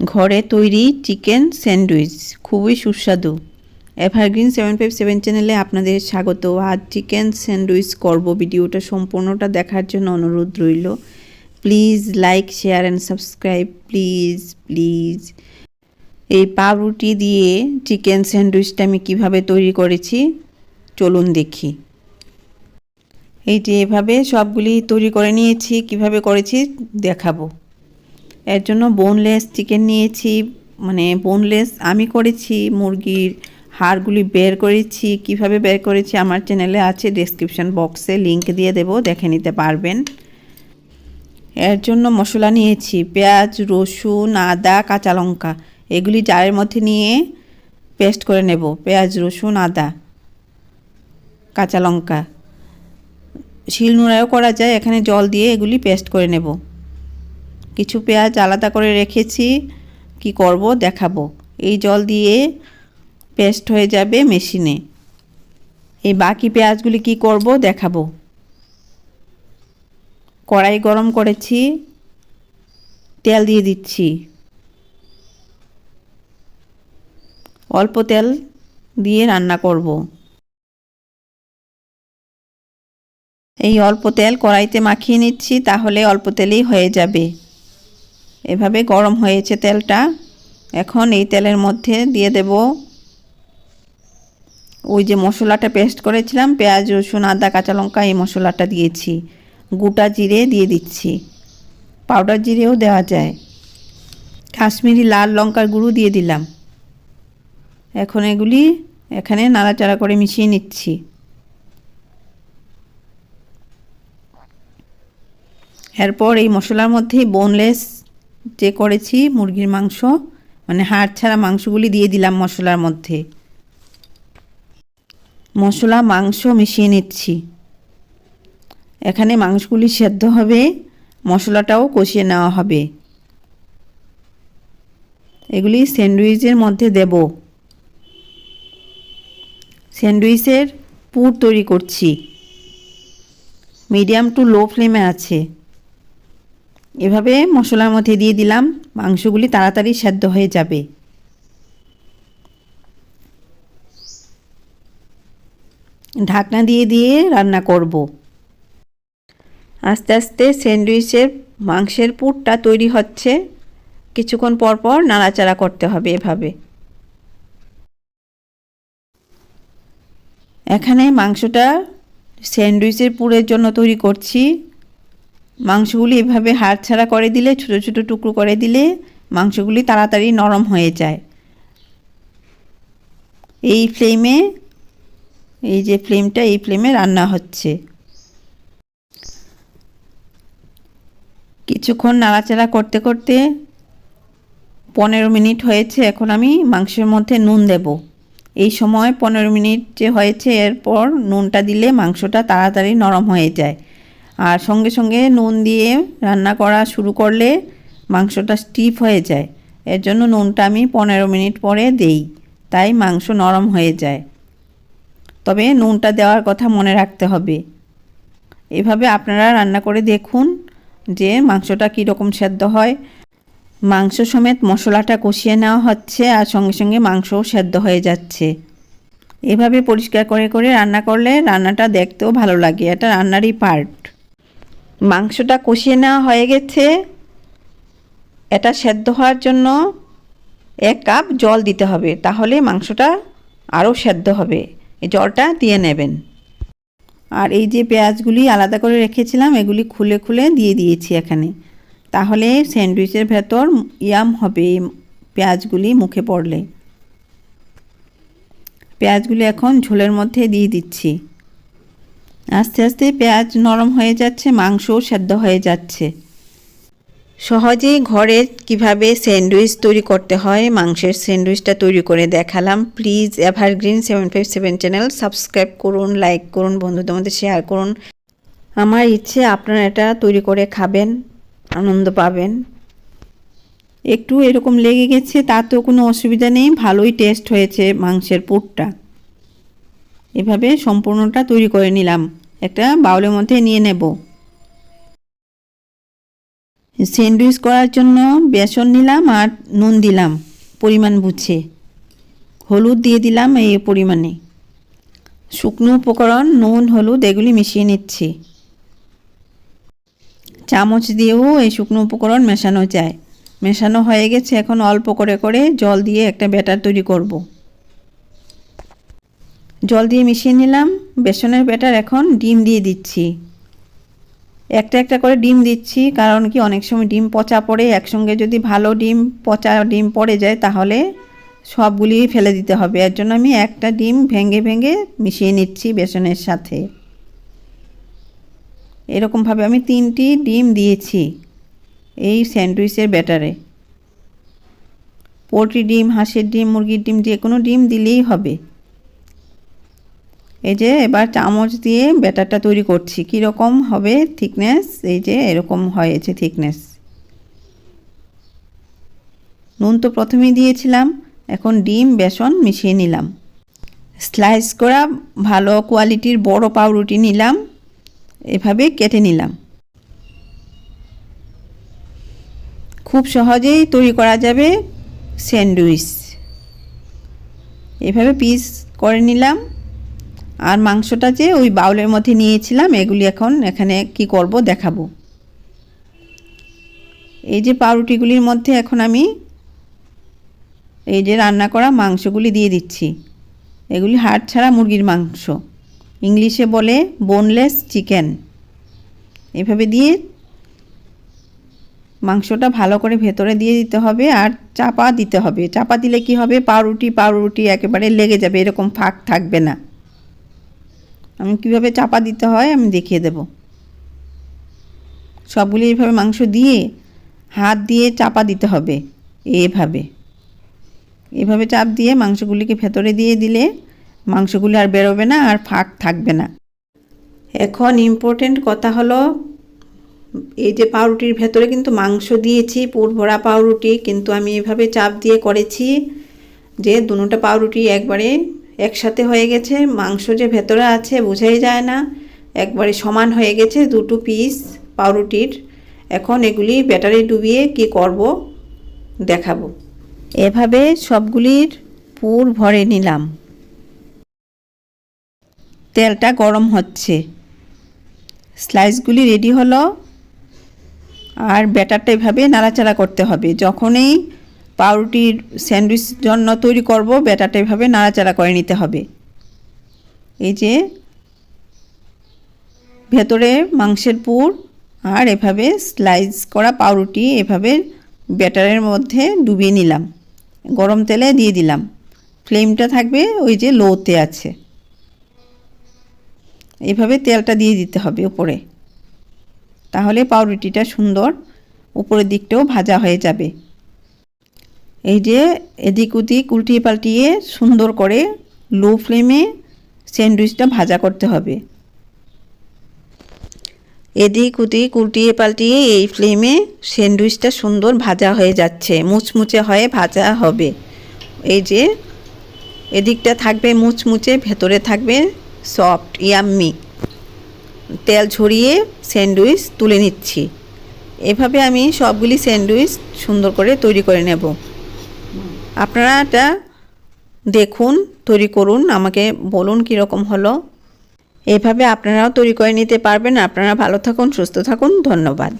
ঘরে তৈরি chicken sandwich. খুবই সুস্বাদু। এভারগ্রিন সেভেন ফাইভ সেভেন চ্যানেলে আপনাদের স্বাগত। আজ চিকেন স্যান্ডউইচ করব। ভিডিওটা সম্পূর্ণটা দেখার জন্য অনুরোধ রইল। Please like, share and subscribe. Please please. এই পাউরুটি দিয়ে চিকেন স্যান্ডউইচটা আমি কীভাবে তৈরি করেছি, চলুন দেখি। এই যে এভাবে সবগুলি তৈরি করে নিয়েছি, কীভাবে করেছি দেখাবো। এর জন্য বোনলেস চিকেন নিয়েছি মানে বোনলেস আমি করেছি, মুরগির হাড়গুলি বের করেছি, কীভাবে বের করেছি আমার চ্যানেলে আছে ডেসক্রিপশন বক্সে লিংক দিয়ে দেব, দেখে নিতে পারবেন। এর জন্য মশলা নিয়েছি, পেঁয়াজ, রসুন, আদা, কাঁচা লঙ্কা, এগুলি জারের মধ্যে নিয়ে পেস্ট করে নেব, পেঁয়াজ, রসুন, আদা, কাঁচা লঙ্কা। শিলনোড়াও করা যায়, এখানে জল দিয়ে এগুলি পেস্ট করে নেব। কিছু পেঁয়াজ আলাদা করে রেখেছি। কি করব দেখাবো। এই জল দিয়ে পেস্ট হয়ে যাবে মেশিনে এই বাকি পেঁয়াজগুলি কি করব দেখাবো। কড়াই গরম করেছি। তেল দিয়ে দিচ্ছি। অল্প তেল দিয়ে রান্না করব। এই অল্প তেল কড়াইতে মাখিয়ে নিচ্ছি, তাহলে অল্প তেলেই হয়ে যাবে। এভাবে গরম হয়েছে তেলটা। এখন এই তেলের মধ্যে দিয়ে দেব ওই যে মশলাটা পেস্ট করেছিলাম, পেঁয়াজ, রসুন, আদা, কাঁচা লঙ্কা, এই মশলাটা দিয়েছি। গোটা জিরে দিয়ে দিচ্ছি। পাউডার জিরেও দেওয়া যায়। কাশ্মীরি লাল লঙ্কার গুঁড়ো দিয়ে দিলাম। এখন এগুলি এখানে নাড়াচাড়া করে মিশিয়ে নিচ্ছি। এরপর এই মশলার মধ্যে বোনলেস যে করেছি, মুরগির মাংস মানে হাড় ছাড়া মাংসগুলি দিয়ে দিলাম মশলার মধ্যে। মশলা, মাংস মিশিয়ে নিচ্ছি। এখানে মাংসগুলি সেদ্ধ হবে, মশলাটাও কষিয়ে নেওয়া হবে। এগুলি স্যান্ডউইচের মধ্যে দেব। স্যান্ডউইচের পুর তৈরি করছি। মিডিয়াম টু লো ফ্লেমে আছে। এভাবে মশলার মধ্যে দিয়ে দিলাম, মাংসগুলি তাড়াতাড়ি সেদ্ধ হয়ে যাবে। ঢাকনা দিয়ে দিয়ে রান্না করব। আস্তে আস্তে স্যান্ডউইচের মাংসের পুরটা তৈরি হচ্ছে। কিছুক্ষণ পর পর নাড়াচাড়া করতে হবে এভাবে। এখানে মাংসটা স্যান্ডউইচের পুরের জন্য তৈরি করছি। মাংসগুলি এভাবে হাড় ছাড়া করে দিলে, ছোটো ছোটো টুকরো করে দিলে মাংসগুলি তাড়াতাড়ি নরম হয়ে যায়। এই ফ্লেমে, এই যে ফ্লেমটা, এই ফ্লেমে রান্না হচ্ছে। কিছুক্ষণ নাড়াচাড়া করতে করতে পনেরো মিনিট হয়েছে, এখন আমি মাংসের মধ্যে নুন দেব। এই সময় পনেরো মিনিট যে হয়েছে, এরপর নুনটা দিলে মাংসটা তাড়াতাড়ি নরম হয়ে যায়। আর সঙ্গে সঙ্গে নুন দিয়ে রান্না করা শুরু করলে মাংসটা স্টিফ হয়ে যায়। এর জন্য নুনটা আমি পনেরো মিনিট পরে দেই, তাই মাংস নরম হয়ে যায়। তবে নুনটা দেওয়ার কথা মনে রাখতে হবে। এভাবে আপনারা রান্না করে দেখুন যে মাংসটা কীরকম সেদ্ধ হয়। মাংস সমেত মশলাটা কষিয়ে নেওয়া হচ্ছে আর সঙ্গে সঙ্গে মাংসও সেদ্ধ হয়ে যাচ্ছে। এভাবে পরিষ্কার করে করে রান্না করলে রান্নাটা দেখতেও ভালো লাগে, এটা রান্নারই পার্ট মাংসটা কষিয়ে নেওয়া হয়ে গেছে। এটা সেদ্ধ হওয়ার জন্য এক কাপ জল দিতে হবে, তাহলে মাংসটা আরও সেদ্ধ হবে। এই জলটা দিয়ে নেবেন। আর এই যে পেঁয়াজগুলি আলাদা করে রেখেছিলাম, এগুলি খুলে খুলে দিয়ে দিয়েছি এখানে। তাহলে স্যান্ডউইচের ভেতর ইয়াম হবে এই পেঁয়াজগুলি মুখে পড়লে। পেঁয়াজগুলি এখন ঝোলের মধ্যে দিয়ে দিচ্ছি। আস্তে আস্তে পেঁয়াজ নরম হয়ে যাচ্ছে, মাংসও সেদ্ধ হয়ে যাচ্ছে। সহজেই ঘরে কীভাবে স্যান্ডউইচ তৈরি করতে হয়, মাংসের স্যান্ডউইচটা তৈরি করে দেখালাম। Please evergreen seven five seven channel subscribe করুন, লাইক করুন, বন্ধুদের মধ্যে শেয়ার করুন। আমার ইচ্ছে, আপনারা এটা তৈরি করে খাবেন, আনন্দ পাবেন। একটু এরকম লেগে গেছে, তাতেও কোনো অসুবিধা নেই, ভালোই টেস্ট হয়েছে মাংসের পুরটা। এভাবে সম্পূর্ণটা তৈরি করে নিলাম। একটা বাউলের মধ্যে নিয়ে নেব। স্যান্ডউইচ করার জন্য বেসন নিলাম আর নুন দিলাম, পরিমাণ বুঝে। হলুদ দিয়ে দিলাম এই পরিমাণে। শুকনো উপকরণ, নুন, হলুদ, এগুলি মিশিয়ে নিচ্ছি। চামচ দিয়েও এই শুকনো উপকরণ মেশানো যায়। মেশানো হয়ে গেছে, এখন অল্প করে করে জল দিয়ে একটা ব্যাটার তৈরি করব। জল দিয়ে মিশিয়ে নিলাম। বেসনের ব্যাটার এখন ডিম দিয়ে দিচ্ছি। একটা একটা করে ডিম দিচ্ছি, কারণ কি অনেক সময় ডিম পচা পড়ে। একসঙ্গে যদি ভালো ডিম, পচা ডিম পড়ে যায়, তাহলে সবগুলি ফেলে দিতে হবে। এর জন্য আমি একটা ডিম ভেঙে ভেঙে মিশিয়ে নিচ্ছি বেসনের সাথে। এরকমভাবে আমি তিনটি ডিম দিয়েছি এই স্যান্ডউইচের ব্যাটারে। পোলট্রি ডিম, হাঁসের ডিম, মুরগির ডিম, যে কোনো ডিম দিলেই হবে। এই যে এবার চামচ দিয়ে ব্যাটারটা তৈরি করছি। কীরকম হবে থিকনেস এই যে এরকম হয়েছে থিকনেস নুন তো প্রথমেই দিয়েছিলাম, এখন ডিম, বেসন মিশিয়ে নিলাম। স্লাইস করা ভালো কোয়ালিটির বড় পাউরুটি নিলাম, এভাবে কেটে নিলাম। খুব সহজেই তৈরি করা যাবে স্যান্ডউইচ। এভাবে পিস করে নিলাম। আর মাংসটা যে ওই বাউলের মধ্যে নিয়েছিলাম, এগুলি এখন এখানে কি করব দেখাবো। এই যে পাউরুটিগুলির মধ্যে এখন আমি এই যে রান্না করা মাংসগুলি দিয়ে দিচ্ছি। এগুলি হাড় ছাড়া মুরগির মাংস। ইংলিশে বলে বোনলেস চিকেন। এভাবে দিয়ে মাংসটা ভালো করে ভেতরে দিয়ে দিতে হবে আর চাপা দিতে হবে। চাপা দিলে কি হবে? পাউরুটি পাউরুটি একেবারে লেগে যাবে, এরকম ফাঁক থাকবে না। আমি কীভাবে চাপা দিতে হয় আমি দেখিয়ে দেব। সবগুলি এইভাবে মাংস দিয়ে হাত দিয়ে চাপা দিতে হবে, এভাবে। এভাবে চাপ দিয়ে মাংসগুলিকে ভেতরে দিয়ে দিলে মাংসগুলি আর বেরোবে না, আর ফাঁক থাকবে না। এখন ইম্পর্টেন্ট কথা হলো, এই যে পাউরুটির ভেতরে কিন্তু মাংস দিয়েছি, পুর ভরা পাউরুটি, কিন্তু আমি এভাবে চাপ দিয়ে করেছি যে দুটোটা পাউরুটি একবারে একসাথে হয়ে গেছে, মাংস যে ভেতরে আছে বোঝাই যায় না। একবারে সমান হয়ে গেছে দুটো পিস পাউরুটির। এখন এগুলি ব্যাটারি ডুবিয়ে কি করব দেখাবো। এভাবে সবগুলির পুর ভরে নিলাম। তেলটা গরম হচ্ছে। স্লাইসগুলি রেডি হলো। আর ব্যাটারটা এভাবে নাড়াচাড়া করতে হবে। যখনই পাউরুটির স্যান্ডউইচ জন্য তৈরি করব, ব্যাটারটা এভাবে নাড়াচাড়া করে নিতে হবে। এই যে ভেতরে মাংসের পুর আর এভাবে স্লাইস করা পাউরুটি এভাবে ব্যাটারের মধ্যে ডুবিয়ে নিলাম। গরম তেলে দিয়ে দিলাম। ফ্লেমটা থাকবে ওই যে লোতে আছে। এভাবে তেলটা দিয়ে দিতে হবে উপরে। তাহলে পাউরুটিটা সুন্দর উপরের দিকটাও ভাজা হয়ে যাবে। এই যে এদিক ওদিক উল্টিয়ে পাল্টিয়ে সুন্দর করে লো ফ্লেমে স্যান্ডউইচটা ভাজা করতে হবে। এদিক ওদিক উল্টিয়ে পাল্টিয়ে এই ফ্লেমে স্যান্ডউইচটা সুন্দর ভাজা হয়ে যাচ্ছে, মুচমুচে হয়ে ভাজা হবে। এই যে এদিকটা থাকবে মুচমুচে, ভেতরে থাকবে সফট ইয়াম্মি তেল ছড়িয়ে স্যান্ডউইচ তুলে নিচ্ছি। এভাবে আমি সবগুলি স্যান্ডউইচ সুন্দর করে তৈরি করে নেব। আপনারা এটা দেখুন, তৈরি করুন, আমাকে বলুন কীরকম হলো। এভাবে আপনারাও তৈরি করে নিতে পারবেন। আপনারা ভালো থাকুন, সুস্থ থাকুন। ধন্যবাদ।